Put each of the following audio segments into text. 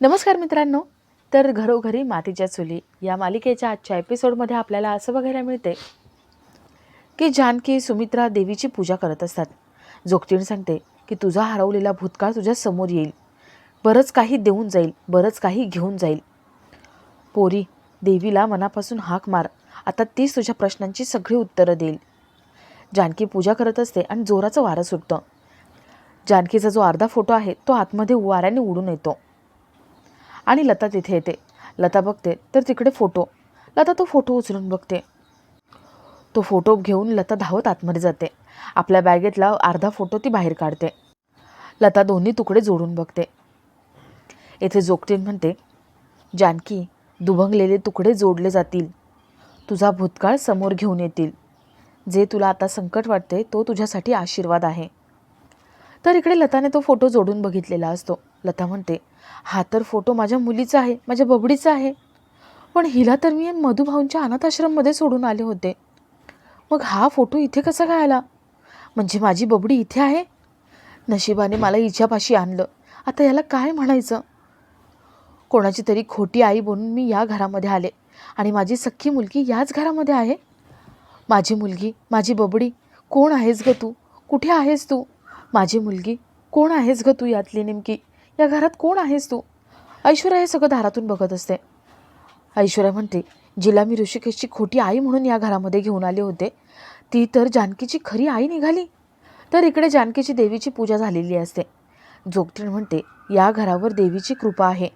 नमस्कार मित्रांनो. तर घरोघरी मातीच्या चुली या मालिकेच्या आजच्या एपिसोडमध्ये आपल्याला असं बघायला मिळते की जानकी सुमित्रा देवीची पूजा करत असतात. जोगतीण सांगते की तुझा हरवलेला भूतकाळ तुझ्या समोर येईल. बरंच काही देऊन जाईल बरंच काही घेऊन जाईल. पोरी देवीला मनापासून हाक मार. आता तीच तुझ्या प्रश्नांची सगळी उत्तरं देईल. जानकी पूजा करत असते आणि जोराचं वारं सुटतं. जानकीचा जो अर्धा फोटो आहे तो आतमध्ये वाऱ्याने उडून येतो. आणि लता तिथे येते. लता बघते तर तिकडे फोटो. लता तो फोटो उचलून बघते. तो फोटो घेऊन लता धावत आतमध्ये जाते. आपल्या बॅगेतला अर्धा फोटो ती बाहेर काढते. लता दोन्ही तुकडे जोडून बघते. येथे जोगतीन म्हणते जानकी दुभंगलेले तुकडे जोडले जातील. तुझा भूतकाळ समोर घेऊन येतील. जे तुला आता संकट वाटते तो तुझ्यासाठी आशीर्वाद आहे. तर इकडे लताने तो फोटो जोडून बघितलेला असतो. लता म्हणते हा तर फोटो माझ्या मुलीचा आहे माझ्या बबडीचा आहे. पण हिला तर मी मधुभाऊंच्या अनाथाश्रममध्ये सोडून आले होते. मग हा फोटो इथे कसा काय आला म्हणजे माझी बबडी इथे आहे? नशिबाने मला हिच्यापाशी आणलं. आता याला काय म्हणायचं? कोणाची तरी खोटी आई बनून मी या घरामध्ये आले आणि माझी सख्खी मुलगी याच घरामध्ये आहे. माझी मुलगी माझी बबडी कोण आहेस ग तू? कुठे आहेस तू? माझी मुलगी कोण आहेस ग तू यातली नेमकी? या घरात कोण आहेस तू? ऐश्वर्या हे सगळं दारातून बघत असते. ऐश्वर्या म्हणते जिला मी ऋषिकेशची खोटी आई म्हणून या घरामध्ये घेऊन आले होते. ती तर जानकीची खरी आई निघाली. तर इकडे जानकीची देवीची पूजा झालेली असते. जोगतीण म्हणते या घरावर देवीची कृपा आहे.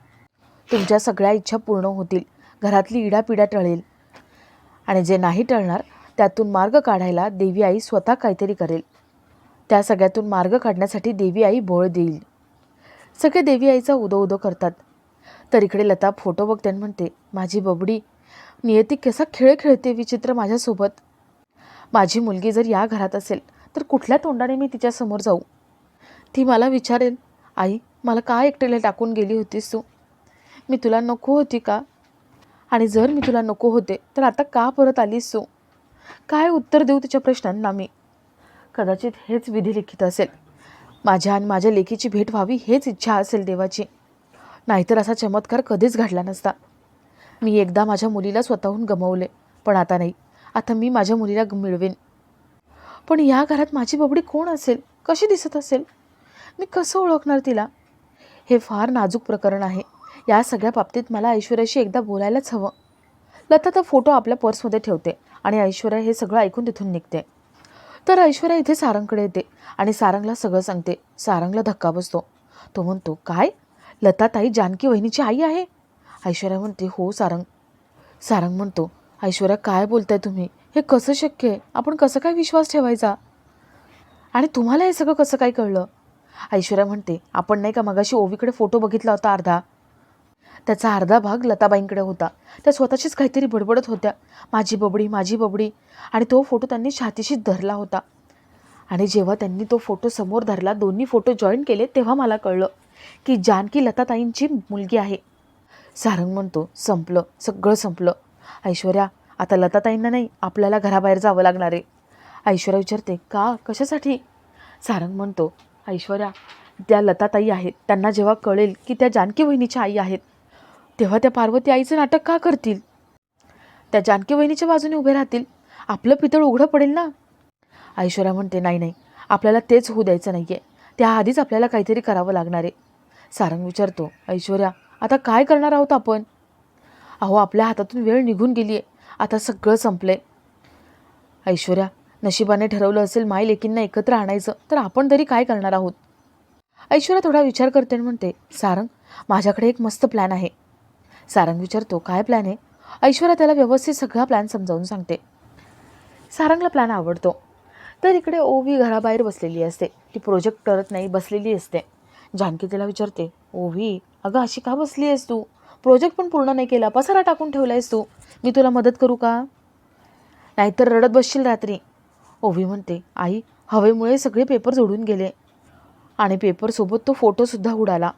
तुमच्या सगळ्या इच्छा पूर्ण होतील. घरातली इडापिडा टळेल. आणि जे नाही टळणार त्यातून मार्ग काढायला देवी आई स्वतः काहीतरी करेल. त्या सगळ्यातून मार्ग काढण्यासाठी देवी आई बळ देईल. सगळे देवी आईचा उदो उदो करतात. तर इकडे लता फोटो बघते आणि म्हणते माझी बबडी नियती कसा खेळ खेळते विचित्र माझ्यासोबत. माझी मुलगी जर या घरात असेल तर कुठल्या तोंडाने मी तिच्यासमोर जाऊ? ती मला विचारेल आई मला का एकटेला टाकून गेली होतीस तू? मी तुला नको होती का? आणि जर मी तुला नको होते तर आता का परत आलीस तू? काय उत्तर देऊ तिच्या प्रश्नांना मी? कदाचित हेच विधी लिखित असेल. माझ्या आणि माझ्या लेकीची भेट व्हावी हेच इच्छा असेल देवाची. नाहीतर असा चमत्कार कधीच घडला नसता. मी एकदा माझ्या मुलीला स्वतःहून गमवले पण आता नाही. आता मी माझ्या मुलीला मिळवेन. पण या घरात माझी बबडी कोण असेल? कशी दिसत असेल? मी कसं ओळखणार तिला? हे फार नाजूक प्रकरण आहे. या सगळ्या बाबतीत मला ऐश्वर्याशी एकदा बोलायलाच हवं. लता तर फोटो आपल्या पर्समध्ये ठेवते आणि ऐश्वर्या हे सगळं ऐकून तिथून निघते. तर ऐश्वर्या इथे सारंगकडे येते आणि सारंगला सगळं सांगते. सारंगला धक्का बसतो. तो म्हणतो काय? लताताई जानकी वहिनीची आई आहे? ऐश्वर्या म्हणते हो सारंग. सारंग म्हणतो ऐश्वर्या काय बोलताय तुम्ही? हे कसं शक्य आहे? आपण कसं काय विश्वास ठेवायचा? आणि तुम्हाला हे सगळं कसं काय कळलं? ऐश्वर्या म्हणते आपण नाही का मगाशी ओवीकडे फोटो बघितला होता अर्धा? त्याचा अर्धा भाग लताबाईंकडे होता. त्या स्वतःचीच काहीतरी बडबडत होत्या. माझी बबडी माझी बबडी. आणि तो फोटो त्यांनी छातीशी धरला होता. आणि जेव्हा त्यांनी तो फोटो समोर धरला दोन्ही फोटो जॉईन केले तेव्हा मला कळलं की जानकी लताताईंची मुलगी आहे. सारंग म्हणतो संपलं सगळं संपलं. ऐश्वर्या आता लताताईंना नाही आपल्याला घराबाहेर जावं लागणार आहे. ऐश्वर्या विचारते का कशासाठी? सारंग म्हणतो ऐश्वर्या त्या लताताई आहेत. त्यांना जेव्हा कळेल की त्या जानकी वहिनीच्या आई आहेत तेव्हा त्या पार्वती आईचं नाटक का करतील? त्या जानकी वहिनीच्या बाजूने उभे राहतील. आपलं पितळ उघडं पडेल ना? ऐश्वर्या म्हणते नाही नाही. आपल्याला तेच होऊ द्यायचं नाही आहे त्याआधीच आपल्याला काहीतरी करावं लागणार आहे. सारंग विचारतो ऐश्वर्या आता काय करणार आहोत आपण? अहो आपल्या हातातून वेळ निघून गेली आहे आता सगळं संपलं आहे ऐश्वर्या नशिबाने ठरवलं असेल माई लेकींना एकत्र आणायचं तर आपण तरी काय करणार आहोत? ऐश्वर्या थोडा विचार करते आणि म्हणते सारंग माझ्याकडे एक मस्त प्लॅन आहे. सारंग विचारतो काय प्लॅन आहे? ऐश्वर्या त्याला व्यवस्थित सगळा प्लॅन समजावून सांगते. सारंगला प्लॅन आवडतो. तर इकडे ओवी घराबाहेर बसलेली असते. ती प्रोजेक्ट करत नाही बसलेली असते. जानकी तिला विचारते ओवी अगं अशी का बसली आहेस तू? प्रोजेक्ट पण पूर्ण नाही केला पसारा टाकून ठेवला आहेस तू. मी तुला मदत करू का? नाहीतर रडत बसशील रात्री. ओवी म्हणते आई हवेमुळे सगळे पेपर जोडून गेले आणि पेपरसोबत तो फोटोसुद्धा उडाला.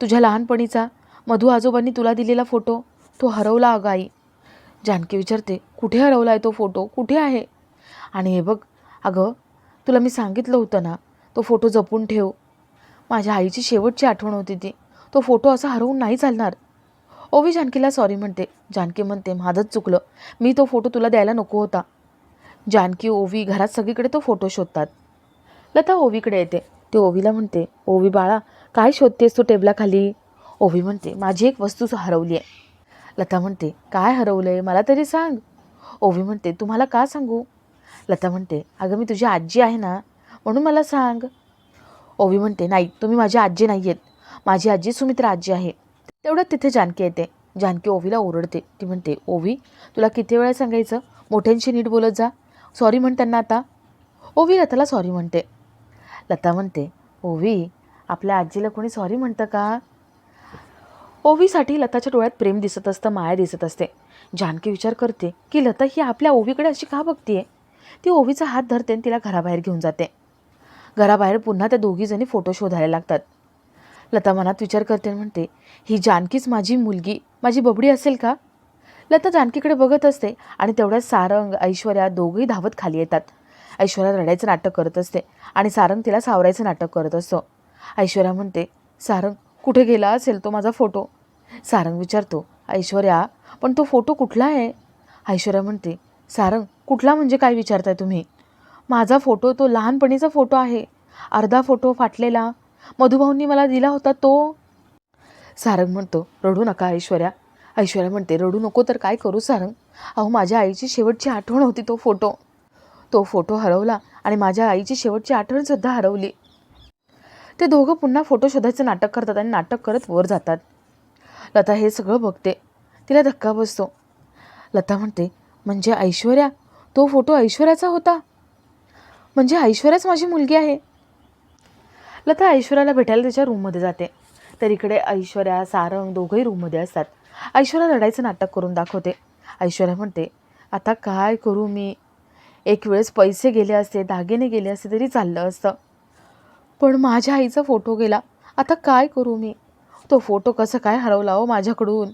तुझ्या लहानपणीचा मधू आजोबांनी तुला दिलेला फोटो तो हरवला अगं आई. जानकी विचारते कुठे हरवला आहे तो फोटो? कुठे आहे? आणि हे बघ अगं तुला मी सांगितलं होतं ना तो फोटो जपून ठेव. माझ्या आईची शेवटची आठवण होती ती. तो फोटो असा हरवून नाही चालणार. ओवी जानकीला सॉरी म्हणते. जानकी म्हणते माझंच चुकलं. मी तो फोटो तुला द्यायला नको होता. जानकी ओवी घरात सगळीकडे तो फोटो शोधतात. लता ओवीकडे येते. ते ओवीला म्हणते ओवी बाळा काय शोधतेस तू टेबलाखाली? ओवी म्हणते माझी एक वस्तू हरवली आहे लता म्हणते काय हरवलं आहे मला तरी सांग. ओवी म्हणते तुम्हाला का सांगू? लता म्हणते अगं मी तुझी आजी आहे ना म्हणून मला सांग. ओवी म्हणते नाही तुम्ही माझी आजी नाही आहेत माझी आजी सुमित्रा आजी आहे. तेवढ्यात तिथे जानकी येते. जानकी ओवीला ओरडते. ती म्हणते ओवी तुला किती वेळा सांगायचं? मोठ्यांशी नीट बोलत जा. सॉरी म्हण त्यांना आता. ओवी लताला सॉरी म्हणते. लता म्हणते ओवी आपल्या आजीला कोणी सॉरी म्हणतं का? ओवीसाठी लताच्या डोळ्यात प्रेम दिसत असतं माया दिसत असते. जानकी विचार करते की लता ही आपल्या ओवीकडे अशी का बघतीये? ती ओवीचा हात धरते आणि तिला घराबाहेर घेऊन जाते. घराबाहेर पुन्हा त्या दोघीजणी फोटो शोधायला लागतात. लता मनात विचार करते आणि म्हणते ही जानकीच माझी मुलगी माझी बबडी असेल का? लता जानकीकडे बघत असते आणि तेवढ्यात सारंग ऐश्वर्या दोघंही धावत खाली येतात. ऐश्वर्या रडायचं नाटक करत असते आणि सारंग तिला सावरायचं नाटक करत असतो. ऐश्वर्या म्हणते सारंग कुठे गेला असेल तो माझा फोटो? सारंग विचारतो ऐश्वर्या पण तो फोटो कुठला आहे? ऐश्वर्या म्हणते सारंग कुठला म्हणजे काय विचारताय तुम्ही? माझा फोटो तो लहानपणीचा फोटो आहे. अर्धा फोटो फाटलेला. मधुभाऊंनी मला दिला होता तो. सारंग म्हणतो रडू नका ऐश्वर्या. ऐश्वर्या म्हणते रडू नको तर काय करू सारंग? अहो माझ्या आईची शेवटची आठवण होती तो फोटो. तो फोटो हरवला आणि माझ्या आईची शेवटची आठवणसुद्धा हरवली. ते दोघं पुन्हा फोटो शोधायचं नाटक करतात आणि नाटक करत वर जातात. लता हे सगळं बघते. तिला धक्का बसतो. लता म्हणते म्हणजे ऐश्वर्या? तो फोटो ऐश्वर्याचा होता? म्हणजे ऐश्वर्याच माझी मुलगी आहे. लता ऐश्वर्याला भेटायला तिच्या रूममध्ये जाते. तर इकडे ऐश्वर्या सारंग दोघंही रूममध्ये असतात. ऐश्वर्या लढायचं नाटक करून दाखवते. ऐश्वर्या म्हणते आता काय करू मी? एक वेळेस पैसे गेले असते दागिने गेले असते तरी चाललं असतं. पण माझ्या आईचा फोटो गेला. आता काय करू मी? तो फोटो कसं काय हरवला हो माझ्याकडून?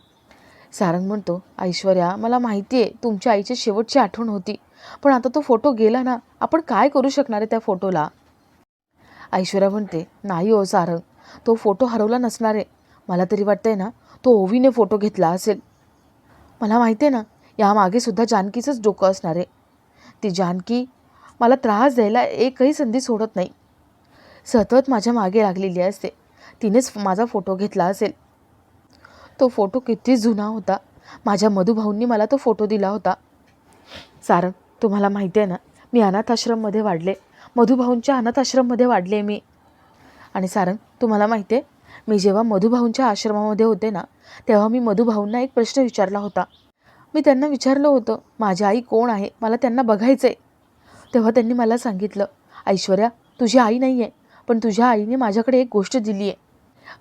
सारंग म्हणतो ऐश्वर्या मला माहिती आहे तुमच्या आईची शेवटची आठवण होती. पण आता तो फोटो गेला ना आपण काय करू शकणार आहे त्या फोटोला? ऐश्वर्या म्हणते नाही हो सारंग तो फोटो हरवला नसणार आहे. मला तरी वाटतंय ना तो ओवीने फोटो घेतला असेल. मला माहिती आहे ना यामागे सुद्धा जानकीचंच डोकं असणार आहे. ती जानकी मला त्रास द्यायला एकही संधी सोडत नाही. सतत माझ्या मागे लागलेली असते. तिनेच माझा फोटो घेतला असेल. तो फोटो किती जुना होता. माझ्या मधुभाऊंनी मला तो फोटो दिला होता. सारंग तुम्हाला माहिती आहे ना मी अनाथ आश्रममध्ये वाढले. मधुभाऊंच्या अनाथ आश्रममध्ये वाढले मी. आणि सारंग तुम्हाला माहिती आहे मी जेव्हा मधुभाऊंच्या आश्रमामध्ये होते ना तेव्हा मी मधुभाऊंना एक प्रश्न विचारला होता. मी त्यांना विचारलं होतं माझी आई कोण आहे? मला त्यांना बघायचं आहे तेव्हा त्यांनी मला सांगितलं ऐश्वर्या तुझी आई नाही आहे पण तुझ्या आईने माझ्याकडे एक गोष्ट दिली आहे.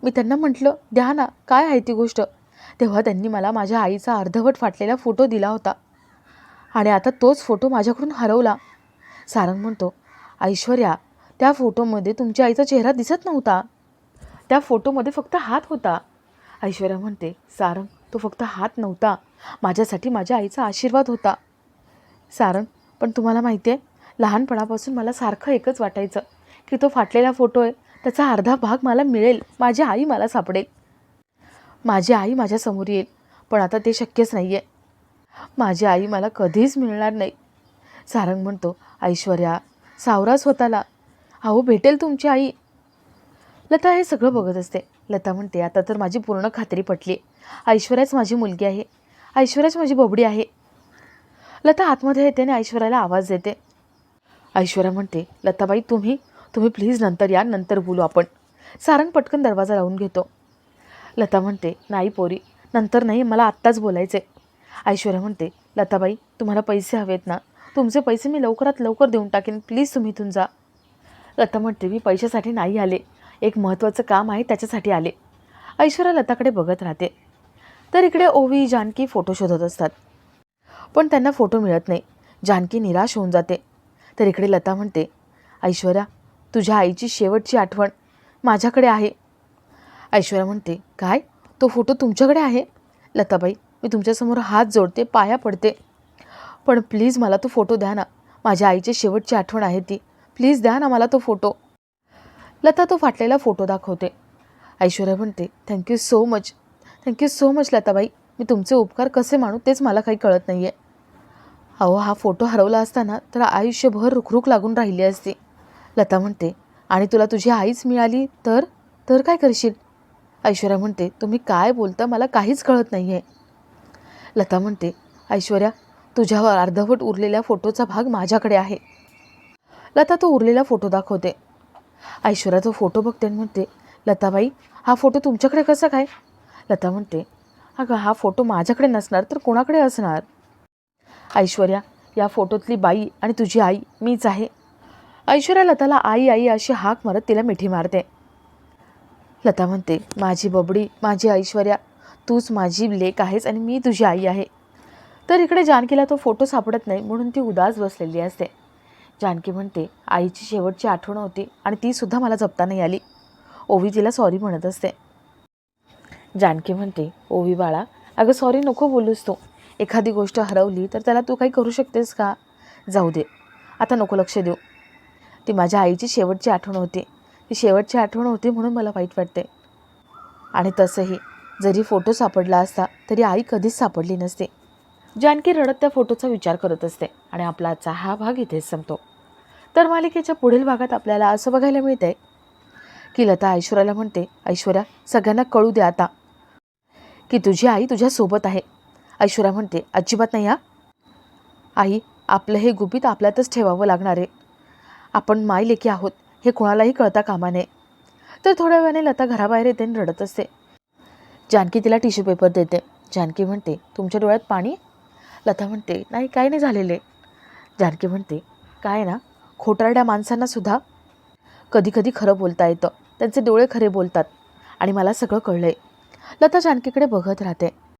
मी त्यांना म्हटलं द्या ना काय आहे ती गोष्ट? तेव्हा त्यांनी मला माझ्या आईचा अर्धवट फाटलेला फोटो दिला होता. आणि आता तोच फोटो माझ्याकडून हरवला. सारंग म्हणतो ऐश्वर्या त्या फोटोमध्ये तुमच्या आईचा चेहरा दिसत नव्हता. त्या फोटोमध्ये फक्त हात होता. ऐश्वर्या म्हणते सारंग तो फक्त हात नव्हता. माझ्यासाठी माझ्या आईचा आशीर्वाद होता. सारंग पण तुम्हाला माहिती आहे लहानपणापासून मला सारखं एकच वाटायचं. की तो फाटलेला फोटो आहे त्याचा अर्धा भाग मला मिळेल माझी आई मला सापडेल. माझी आई माझ्यासमोर येईल पण आता ते शक्यच नाही आहे माझी आई मला कधीच मिळणार नाही. सारंग म्हणतो ऐश्वर्या सावरा स्वतःला. अहो भेटेल तुमची आई. लता हे सगळं बघत असते. लता म्हणते आता तर माझी पूर्ण खात्री पटली. ऐश्वर्याच माझी मुलगी आहे. ऐश्वर्याच माझी बबडी आहे. लता आतमध्ये येते आणि ऐश्वर्याला आवाज देते. ऐश्वर्या म्हणते लताबाई तुम्ही तुम्ही प्लीज नंतर या नंतर बोलू आपण. सारंग पटकन दरवाजा लावून घेतो. लता म्हणते नाही पोरी नंतर नाही मला आत्ताच बोलायचं आहे ऐश्वर्या म्हणते लताबाई तुम्हाला पैसे हवेत ना? तुमचे पैसे मी लवकरात लवकर देऊन टाकेन प्लीज तुम्ही इथून जा. लता म्हणते मी पैशासाठी नाही आले. एक महत्त्वाचं काम आहे त्याच्यासाठी आले. ऐश्वर्या लताकडे बघत राहते. तर इकडे ओवी जानकी फोटो शोधत असतात. पण त्यांना फोटो मिळत नाही. जानकी निराश होऊन जाते. तर इकडे लता म्हणते ऐश्वर्या तुझ्या आईची शेवटची आठवण माझ्याकडे आहे. ऐश्वर्या म्हणते काय? तो फोटो तुमच्याकडे आहे? लताबाई मी तुमच्यासमोर हात जोडते पाया पडते. पण प्लीज मला तो फोटो द्या ना. माझ्या आईची शेवटची आठवण आहे ती. प्लीज द्या ना मला तो फोटो. लता तो फाटलेला फोटो दाखवते. ऐश्वर्या म्हणते thank you so much thank you so much Latabai. मी तुमचे उपकार कसे मानू तेच मला काही कळत नाही आहे अहो हा फोटो हरवला असताना तर आयुष्यभर रुखरुख लागून राहिली असती. लता म्हणते आणि तुला तुझी आईच मिळाली तर? तर काय करशील? ऐश्वर्या म्हणते तुम्ही काय बोलता मला काहीच कळत नाही आहे लता म्हणते ऐश्वर्या तुझ्यावर अर्धवट उरलेल्या फोटोचा भाग माझ्याकडे आहे. लता तो उरलेला फोटो दाखवते. ऐश्वर्या तो फोटो बघते आणि म्हणते लताबाई हा फोटो तुमच्याकडे कसा काय? लता म्हणते अगं हा फोटो माझ्याकडे नसणार तर कोणाकडे असणार? ऐश्वर्या या फोटोतली बाई आणि तुझी आई मीच आहे. ऐश्वर्या लताला आई आई अशी हाक मारत तिला मिठी मारते. लता म्हणते माझी बबडी माझी ऐश्वर्या तूच माझी लेक आहेस आणि मी तुझी आई आहे. तर इकडे जानकीला तो फोटो सापडत नाही म्हणून ती उदास बसलेली असते. जानकी म्हणते आईची शेवटची आठवण होती आणि तीसुद्धा मला जपता नाही आली. ओवी तिला सॉरी म्हणत असते. जानकी म्हणते ओवी बाळा अगं सॉरी नको बोलूस तू. एखादी गोष्ट हरवली तर त्याला तू काही करू शकतेस का? जाऊ दे. आता नको लक्ष देऊ. ती माझ्या आईची शेवटची आठवण होती. ती शेवटची आठवण होती म्हणून मला वाईट वाटते. आणि तसंही जरी फोटो सापडला असता तरी आई कधीच सापडली नसते. जानकी रडत त्या फोटोचा विचार करत असते आणि आपला आजचा हा भाग इथेच संपतो. तर मालिकेच्या पुढील भागात आपल्याला असं बघायला मिळतंय की लता ऐश्वर्याला म्हणते ऐश्वर्या सगळ्यांना कळू दे आता की तुझी आई तुझ्यासोबत आहे. ऐश्वर्या म्हणते अजिबात नाही हा. आई आपलं हे गुपित आपल्यातच ठेवावं लागणार आहे. आपण मायलेकी आहोत हे कोणालाही कळता कामा नये. तर थोड्या वेळाने लता घराबाहेर येते आणि रडत असते. जानकी तिला टिश्यू पेपर देते. जानकी म्हणते तुमच्या डोळ्यात पाणी लता म्हणते नाही काय नाही झालेले. जानकी म्हणते काय ना खोटारड्या माणसांना सुद्धा कधी कधी खरं बोलता येतं. त्यांचे डोळे खरे बोलतात आणि मला सगळं कळलं आहे लता जानकीकडे बघत राहते.